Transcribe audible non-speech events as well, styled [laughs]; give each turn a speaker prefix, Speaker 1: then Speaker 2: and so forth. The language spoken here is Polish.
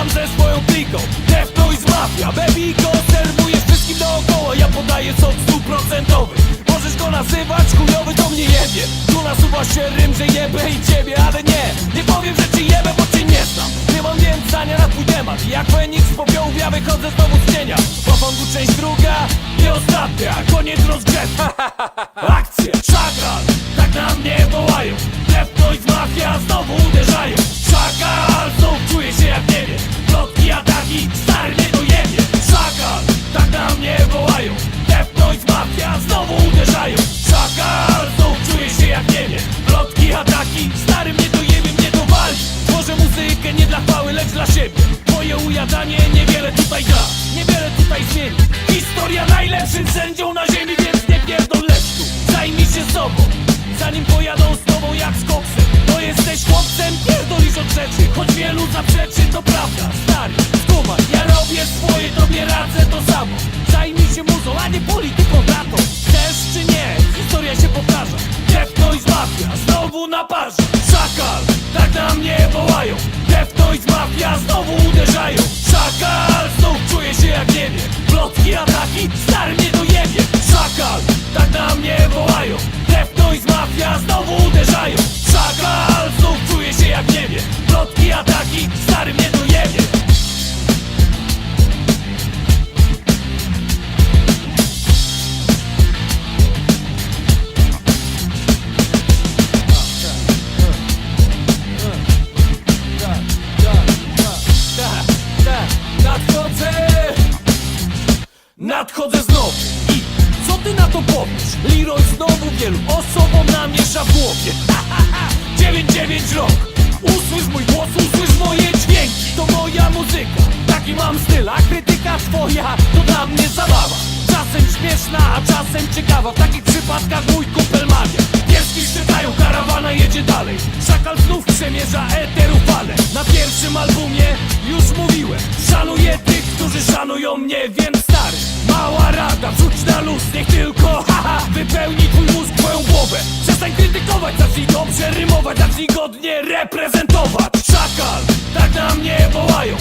Speaker 1: ścigam ze swoją kliką Death Noise Mafia, baby go serwuję wszystkim dookoła. Ja podaję sok stuprocentowy. Możesz go nazywać chujowy, to mnie jebie. Tu nasuwa się rym, że jebę i ciebie Ale nie, nie powiem, że ci jebę, bo cię nie znam. Nie mam więc na twój temat. I Jak Feniks z popiołów ja wychodzę znowu z cienia. Po fongu część druga i ostatnia. Koniec rozgrzewki [laughs] Akcje, szakal, Moje ujadanie niewiele tutaj da. Niewiele tutaj zmieni. Historia najlepszym sędzią na ziemi, więc nie pierdol leszczu. Zajmij się sobą Zanim pojadą z tobą jak z koksem. To jesteś chłopcem, pierdolisz od rzeczy Choć wielu zaprzeczy, to prawda Nadchodzę znowu i co ty na to powiesz? Leroy znowu wielu osobom namiesza w głowie. 9-9 rok. Usłysz mój głos, usłysz moje dźwięki. To moja muzyka, taki mam styl A krytyka twoja to dla mnie zabawa. Czasem śmieszna, a czasem ciekawa. W takich przypadkach mój kupel mawia. Pieski szczytają, karawana jedzie dalej. Szakal znów przemierza eteru fale. Na pierwszym albumie już mówiłem. Szanuję tych, którzy szanują mnie Więc luz, niech tylko haha Wypełni twój mózg, twoją głowę. Przestań krytykować, zacznij dobrze rymować Zacznij godnie reprezentować. Szakal, tak na mnie wołają